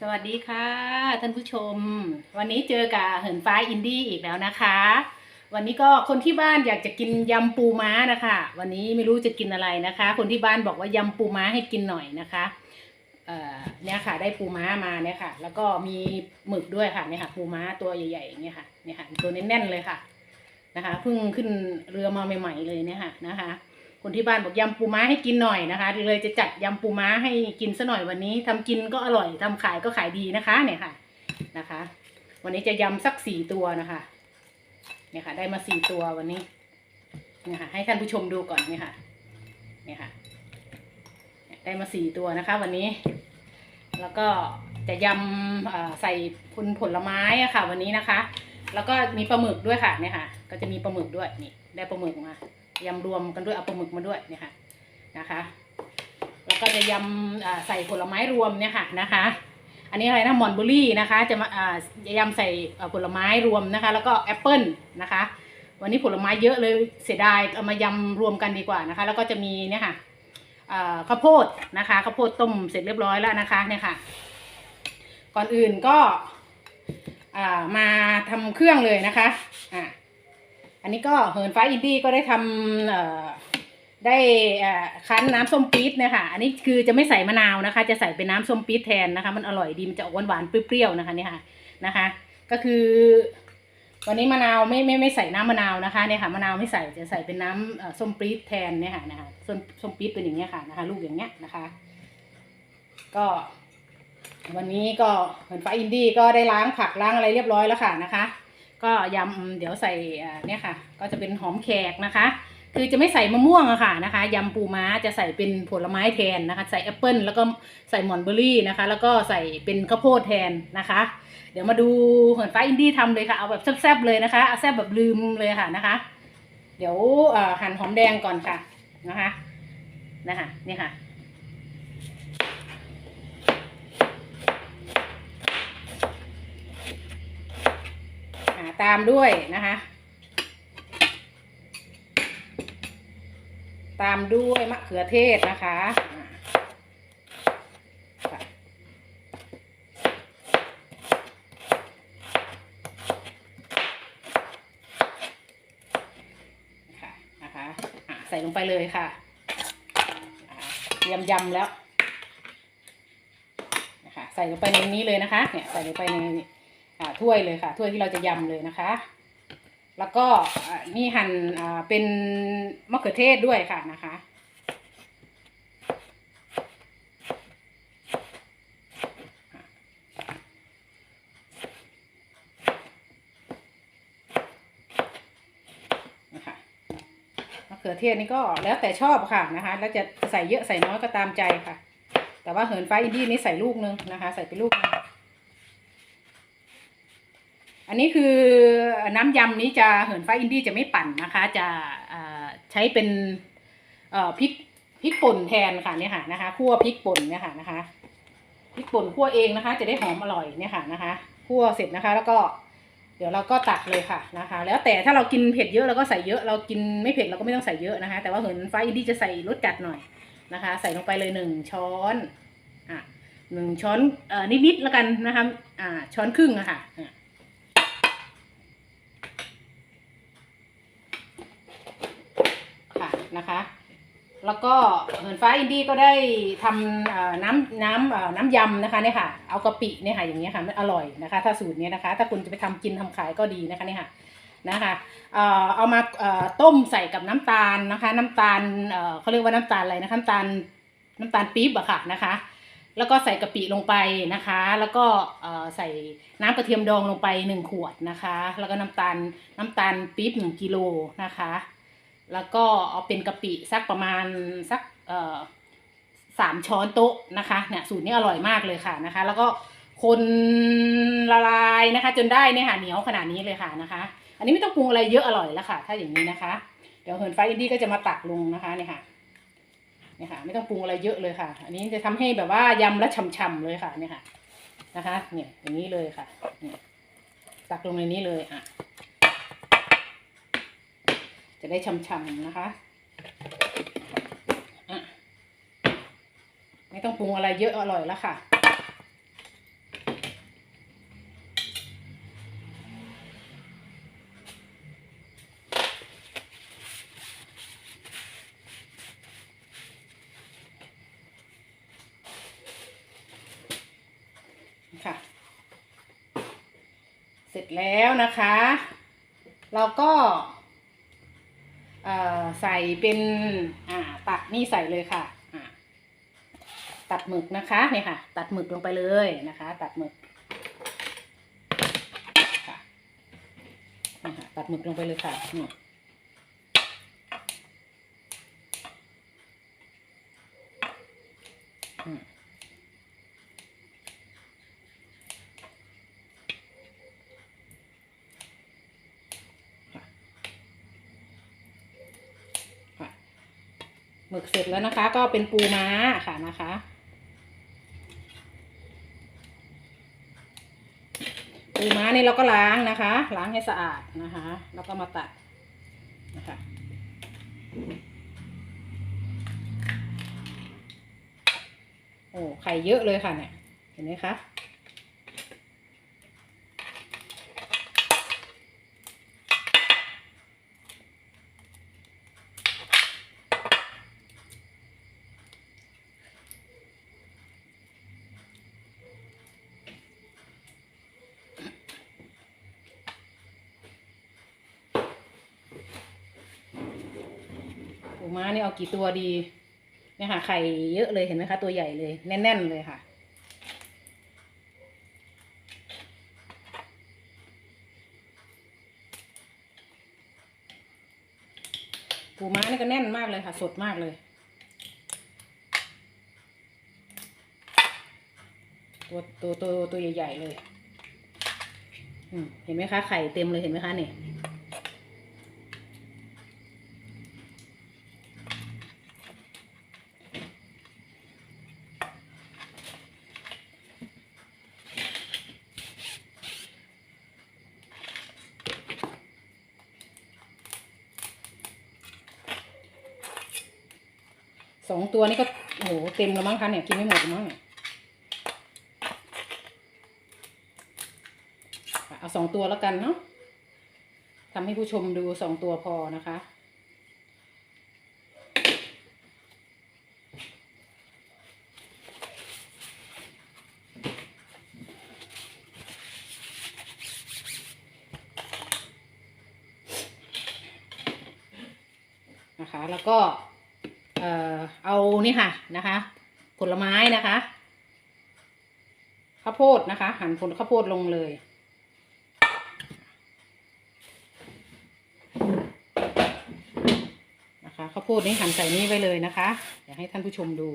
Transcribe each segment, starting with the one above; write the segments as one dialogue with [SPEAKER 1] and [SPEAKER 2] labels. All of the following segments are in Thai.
[SPEAKER 1] สวัสดีค่ะ ท่านผู้ชม วันนี้เจอกับเหินฟ้าอินดี้อีกแล้วนะคะ วันนี้ก็คนที่บ้านอยากจะกินยำปูม้านะคะ วันนี้ไม่รู้จะกินอะไรนะคะ คนที่บ้านบอกว่ายำปูม้าให้กินหน่อยนะคะเอ่อเนี่ยค่ะได้ปูม้ามาเนี่ยค่ะ แล้วก็มีหมึกด้วยค่ะเนี่ยค่ะปูม้าตัวใหญ่ๆอย่างเงี้ยค่ะเนี่ยค่ะตัวแน่นๆเลยค่ะนะคะเพิ่งขึ้นเรือมาใหม่ๆเลยเนี่ยค่ะนะคะ คนที่บ้านบอกยำปูม้าให้กินหน่อยนะคะเลยจะจัดยำปูม้าให้กินซะหน่อยวันนี้ทำกินก็อร่อยทำขายก็ขายดีนะคะ เนี่ยค่ะนะคะ วันนี้จะยำสักสี่ตัวนะคะเนี่ยค่ะ ได้มาสี่ตัววันนี้เนี่ยค่ะให้ท่านผู้ชมดูก่อนเนี่ยค่ะ เนี่ยค่ะ ได้มาสี่ตัวนะคะ วันนี้ แล้วก็จะยำใส่พุนผลไม้อะค่ะ วันนี้นะคะ แล้วก็มีปลาหมึกด้วยค่ะเนี่ยค่ะ ก็จะมีปลาหมึกด้วยนี่ได้ปลาหมึกมา ยำรวมกันด้วยเอาปลาหมึกมาด้วยเนี่ยค่ะนะคะแล้วก็จะยำใส่ผลไม้รวมเนี่ยค่ะนะคะ อันนี้อะไรนะมอนเบอรี่นะคะ จะมาอ่าจะยำใส่ผลไม้รวมนะคะ แล้วก็แอปเปิลนะคะ วันนี้ผลไม้เยอะเลยเสียดายเอามายำรวมกันดีกว่านะคะ แล้วก็จะมีเนี่ยค่ะข้าวโพดนะคะข้าวโพดต้มเสร็จเรียบร้อยแล้วนะคะเนี่ยค่ะ ก่อนอื่นก็มาทำเครื่องเลยนะคะอ่า อันนี้ก็เหินฟ้าอินดี้ก็ได้ทำได้คั้นน้ำส้มปี๊ดนี่ยค่ะอันนี้คือจะไม่ใส่มะนาวนะคะ จะใส่เป็นน้ำส้มปี๊ดแทนนะคะ มันอร่อยดี มันจะออกหวานๆเปรี้ยวๆนะคะเนี่ยค่ะนะคะ ก็คือ วันนี้มะนาวไม่ไม่ไม่ใส่น้ำมะนาวนะคะเนี่ยค่ะมะนาวไม่ใส่จะใส่เป็นน้ำส้มปี๊ดแทนเนี่ยค่ะนะคะส้มส้มปี๊ดเป็นอย่างเงี้ยค่ะนะคะ ลูกอย่างเงี้ยนะคะ ก็ วันนี้ก็เหมือนฟ้าอินดี้ก็ได้ล้างผักล้างอะไรเรียบร้อยแล้วค่ะนะคะ ก็ยำเดี๋ยวใส่เนี่ยค่ะ ก็จะเป็นหอมแขกนะคะ คือจะไม่ใส่มะม่วงอะค่ะนะคะยำปูม้าจะใส่เป็นผลไม้แทนนะคะ ใส่แอปเปิลแล้วก็ใส่หมอนเบอร์รี่นะคะ แล้วก็ใส่เป็นข้าวโพดแทนนะคะ เดี๋ยวมาดูเหมือนฟ้าอินดี้ทำเลยค่ะเอาแบบแซ่บๆเลยนะคะเอาแซ่บแบบลืมเลยค่ะนะคะ เดี๋ยวหั่นหอมแดงก่อนค่ะนะคะนะคะนี่ค่ะ ตามด้วยนะคะ ตามด้วยมะเขือเทศนะคะอ่าค่ะคะนะคะใส่ลงไปเลยค่ะยำยำๆแล้วนะคะใส่ลงไปในนี้เลยนะคะ เนี่ยใส่ลงไปในอ่า ถ้วยเลยค่ะ ถ้วยที่เราจะยำเลยนะคะ แล้วก็นี่หั่นอ่าเป็นมะเขือเทศด้วยค่ะนะคะมะเขือเทศนี่ก็แล้วแต่ชอบค่ะนะคะ แล้วจะใส่เยอะใส่น้อยก็ตามใจค่ะ แต่ว่าเหินฟ้าอินดี้นี่ใส่ลูกนึงนะคะ ใส่ไปลูกนึง อันนี้คือน้ำยำนี้จะเหินฟ้าอินดี้จะไม่ปั่นนะคะ จะใช้เป็นพริกพริกป่นแทนค่ะเนี่ยค่ะนะคะคั่วพริกป่นเนี่ยค่ะนะคะพริกป่นคั่วเองนะคะ จะได้หอมอร่อยเนี่ยค่ะนะคะคั่วเสร็จนะคะ แล้วก็เดี๋ยวเราก็ตักเลยค่ะนะคะ แล้วแต่ถ้าเรากินเผ็ดเยอะเราก็ใส่เยอะเรากินไม่เผ็ดเราก็ไม่ต้องใส่เยอะนะคะ แต่ว่าเหินฟ้าอินดี้จะใส่รสจัดหน่อยนะคะ ใส่ลงไปเลยหนึ่งช้อนอะหนึ่งช้อนเอ่อนิดๆแล้วกันนะคะอ่าช้อนครึ่งอะค่ะอะ ค่ะ นะคะ แล้วก็เหินฟ้าอินดี้ก็ได้ทำน้ำน้ำน้ำยำนะคะเนี่ยค่ะ เอากะปิเนี่ยค่ะอย่างเงี้ยค่ะมันอร่อยนะคะ ถ้าสูตรเนี้ยนะคะ ถ้าคุณจะไปทำกินทำขายก็ดีนะคะเนี่ยค่ะนะคะเอามาต้มใส่กับน้ำตาลนะคะ น้ำตาลเขาเรียกว่าน้ำตาลอะไรนะคะน้ำตาลน้ำตาลปี๊บอะค่ะนะคะ แล้วก็ใส่กะปิลงไปนะคะ แล้วก็ใส่น้ำกระเทียมดองลงไปหนึ่งขวดนะคะ แล้วก็น้ำตาลน้ำตาลปี๊บหนึ่งกิโลนะคะ แล้วก็เอาเป็นกะปิสักประมาณสักสามช้อนโต๊ะนะคะเนี่ยสูตรนี้อร่อยมากเลยค่ะนะคะ แล้วก็คนละลายนะคะ จนได้เนี่ยค่ะเหนียวขนาดนี้เลยค่ะนะคะ อันนี้ไม่ต้องปรุงอะไรเยอะอร่อยแล้วค่ะ ถ้าอย่างนี้นะคะ เดี๋ยวเฮินไฟอินดี้ก็จะมาตักลงนะคะเนี่ยค่ะเนี่ยค่ะ ไม่ต้องปรุงอะไรเยอะเลยค่ะ อันนี้จะทำให้แบบว่ายำแล้วฉ่ำๆเลยค่ะเนี่ยค่ะนะคะ เนี่ยอย่างนี้เลยค่ะเนี่ยตักลงในนี้เลยอะะได้ช่ำๆนะคะะไม่ต้องปรุงอะไรเยอะอร่อยแล้วค่ะ ค่ะ เสร็จแล้วนะคะ เราก็ อ่ใส่เป็นอ่าตัดนี่ใส่เลยค่ะอ่าตัดหมึกนะคะนี่ค่ะ ตัดหมึกลงไปเลยนะคะ ตัดหมึกค่ะนี่ค่ะตัดหมึกลงไปเลยค่ะนี่อืม หมึกเสร็จแล้วนะคะ ก็เป็นปูม้าค่ะนะคะ ปูม้านี่เราก็ล้างนะคะ ล้างให้สะอาดนะคะ แล้วก็มาตัดนะคะโอ้ไข่เยอะเลยค่ะเนี่ยเห็นไหมคะ ม้านี่เอากี่ตัวดี เนี่ยค่ะ ไข่เยอะเลยเห็นไหมคะ ตัวใหญ่เลย แน่น ๆ เลยค่ะ ปูม้านี่ก็แน่นมากเลยค่ะ สดมากเลย ตัวตัวตัวตัวใหญ่ ๆ เลย เห็นไหมคะ ไข่เต็มเลยเห็นไหมคะเนี่ย องตัวนี้ก็โอ้โหเต็มแล้วมั้งคะเนี่ยกินไม่หมดล้วมั้งเนี่ยเอาสองตัวแล้วกันเนาะทำให้ผู้ชมดูสองตัวพอนะคะ นะคะ แล้วก็ เอ่อเอานี่ค่ะนะคะ ผลไม้นะคะข้าวโพดนะคะ หั่นผลข้าวโพดลงเลยนะคะข้าวโพดนี้หั่นใส่นี้ไว้เลยนะคะ อยากให้ท่านผู้ชมดู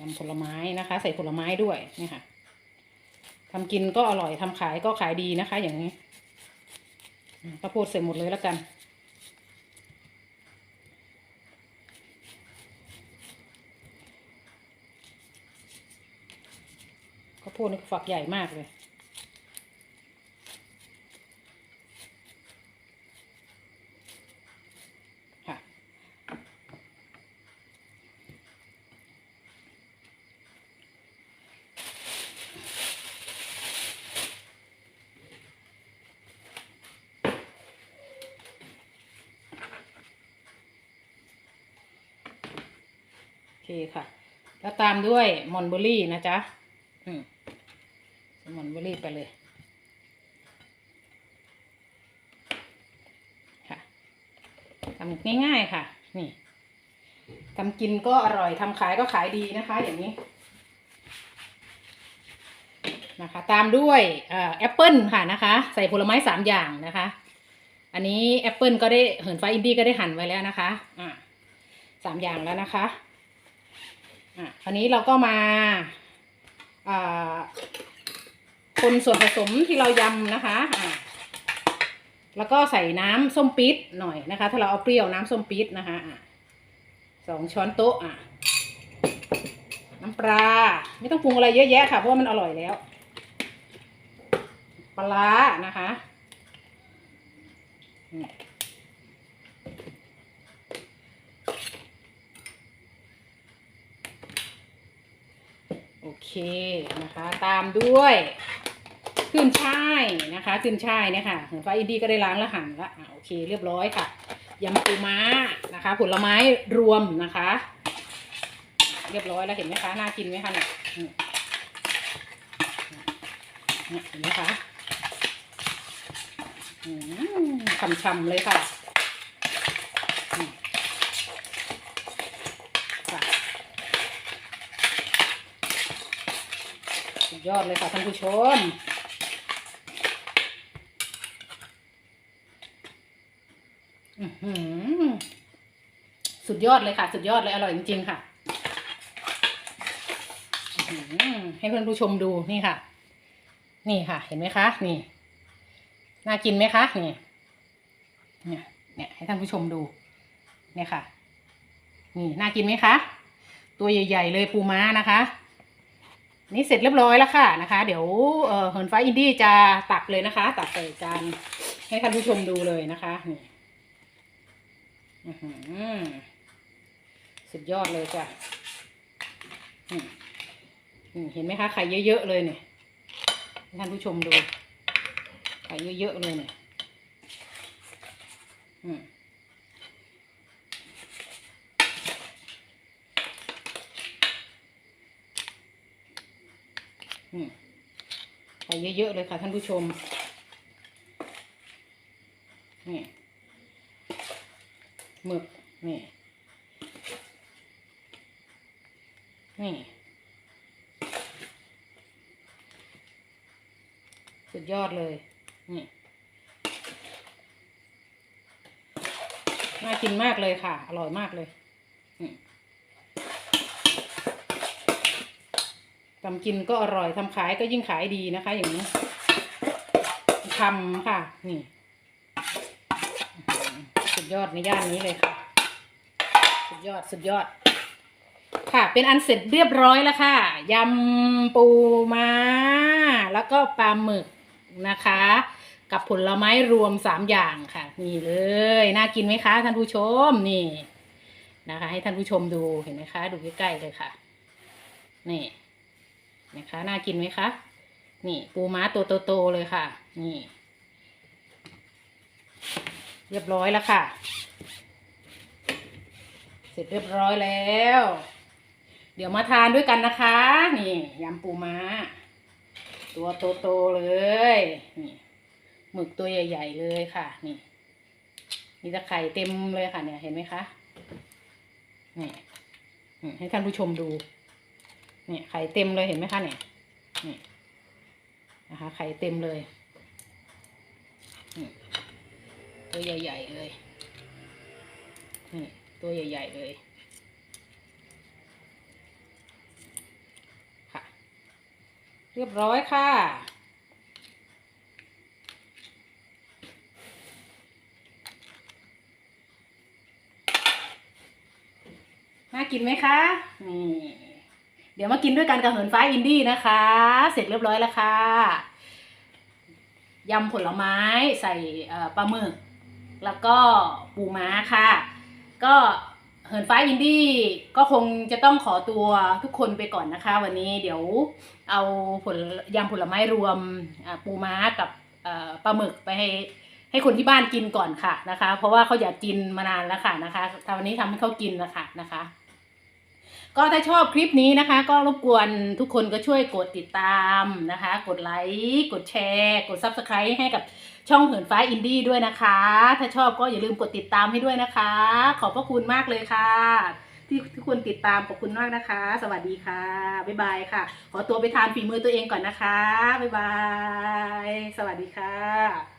[SPEAKER 1] ยำผลไม้นะคะ ใส่ผลไม้ด้วยนี่ค่ะทำกินก็อร่อยทำขายก็ขายดีนะคะ อย่างนี้ข้าวโพดเสร็จหมดเลยแล้วกันข้าวโพดนี่ฝักใหญ่มากเลย เคค่ะ แล้วตามด้วยมอนเบอรี่นะจ๊ะ อืมมอนเบอรี่ไปเลยค่ะทำง่ายๆค่ะ นี่ทำกินก็อร่อยทำขายก็ขายดีนะคะ อย่างนี้นะคะ ตามด้วยแอปเปิลค่ะนะคะ ใส่ผลไม้สามอย่างนะคะ อันนี้แอปเปิลก็ได้เหินฟ้าอินดี้ก็ได้หั่นไว้แล้วนะคะอ่าสามอย่างแล้วนะคะ อะคราวนี้เราก็มาอ่าคนส่วนผสมที่เรายำนะคะอะแล้วก็ใส่น้ำส้มปี๊ดหน่อยนะคะ ถ้าเราเอาเปรี้ยวน้ำส้มปี๊ดนะคะอะสองช้อนโต๊ะอะ น้ำปลาไม่ต้องปรุงอะไรเยอะแยะค่ะ เพราะว่ามันอร่อยแล้ว ปลานะคะอืม โอ เคนะคะ ตามด้วยขึ้นช่ายนะคะขึ้นช่ายเนี่ยค่ะเหินฟ้าอินดี้ก็ได้ล้างแล้วหั่นแล้วอะโอเคเรียบร้อยค่ะยำปูม้านะคะ ผลไม้รวมนะคะ เรียบร้อยแล้วเห็นไหมคะน่ากินไหมคะเนี่ยเห็นไหมคะอืมฉ่ำๆเลยค่ะอืมค่ะสุด ยอดเลยค่ะท่านผู้ชม สุดยอดเลยค่ะ สุดยอดเลย อร่อยจริงๆค่ะ ให้เพื่อนผู้ชมดูนี่ค่ะ นี่ค่ะ เห็นไหมคะ นี่ น่ากินไหมคะ นี่ เนี่ย เนี่ย ให้ท่านผู้ชมดู เนี่ยค่ะ นี่ น่ากินไหมคะ ตัวใหญ่ ๆ เลยปูม้านะคะ นี่เสร็จเรียบร้อยแล้วค่ะนะคะ เดี๋ยวเอ่อเหินฟ้าอินดี้จะตักเลยนะคะ ตักใส่จานให้ท่านผู้ชมดูเลยนะคะนี่อือสุดยอดเลยจ้ะอือเห็นไหมคะไข่เยอะๆเลยเนี่ยให้ท่านผู้ชมดูไข่เยอะๆเลยเนี่ยอืมอืม ไข่เยอะๆเลยค่ะท่านผู้ชม นี่หมึกนี่ นี่ สุดยอดเลย นี่ น่ากินมากเลยค่ะ อร่อยมากเลย อืม ทำกินก็อร่อยทำขายก็ยิ่งขายดีนะคะ อย่างนี้ทำค่ะ นี่ สุดยอดในย่านนี้เลยค่ะ สุดยอดสุดยอด ค่ะ เป็นอันเสร็จเรียบร้อยแล้วค่ะยำปูมาแล้วก็ปลาหมึกนะคะ กับผลไม้รวมสามอย่างค่ะ นี่เลย น่ากินไหมคะท่านผู้ชมนี่นะคะ ให้ท่านผู้ชมดูเห็นไหมคะ ดูใกล้ๆเลยค่ะ นี่ นะคะ น่ากินไหมคะ นี่ปูม้าตัวโตๆเลยค่ะ นี่ เรียบร้อยแล้วค่ะ เสร็จเรียบร้อยแล้ว เดี๋ยวมาทานด้วยกันนะคะ นี่ยำปูม้า ตัวโตๆเลย นี่หมึกตัวใหญ่ ๆ เลยค่ะ นี่มีตะไคร่เต็มเลยค่ะเนี่ยเห็นไหมคะนี่ให้ท่านผู้ชมดู นี่ยไข่เต็มเลยเห็นไหมคะเนี่ยนี่นะคะไข่เต็มเลยตัวใหญ่ๆเลยนี่ตัวใหญ่ๆเลยค่ะ เรียบร้อยค่ะน่ากินไหมคะ นี่ เดี๋ยวมากินด้วยกันกับเหินฟ้าอินดี้นะคะ เสร็จเรียบร้อยแล้วค่ะยำผลไม้ใส่ปลาหมึก แล้วก็ปูม้าค่ะ ก็เหินฟ้าอินดี้ก็คงจะต้องขอตัวทุกคนไปก่อนนะคะ วันนี้เดี๋ยวเอาผลยำผลไม้รวมปูม้ากับปลาหมึกไปให้ให้คนที่บ้านกินก่อนค่ะนะคะ เพราะว่าเขาอยากกินมานานแล้วค่ะนะคะทำวันนี้ทำให้เขากินนะคะนะคะ ก็ถ้าชอบคลิปนี้นะคะ ก็รบกวนทุกคนก็ช่วยกดติดตามนะคะ กดไลค์กดแชร์ กด Subscribe ให้กับช่องเหินฟ้าอินดี้ด้วยนะคะ ถ้าชอบก็อย่าลืมกดติดตามให้ด้วยนะคะ ขอบพระคุณมากเลยค่ะ ที่ทุกคนติดตามขอบคุณมากนะคะ สวัสดีค่ะ บ๊ายบายค่ะ ขอตัวไปทานฝีมือตัวเองก่อนนะคะ บ๊ายบาย สวัสดีค่ะ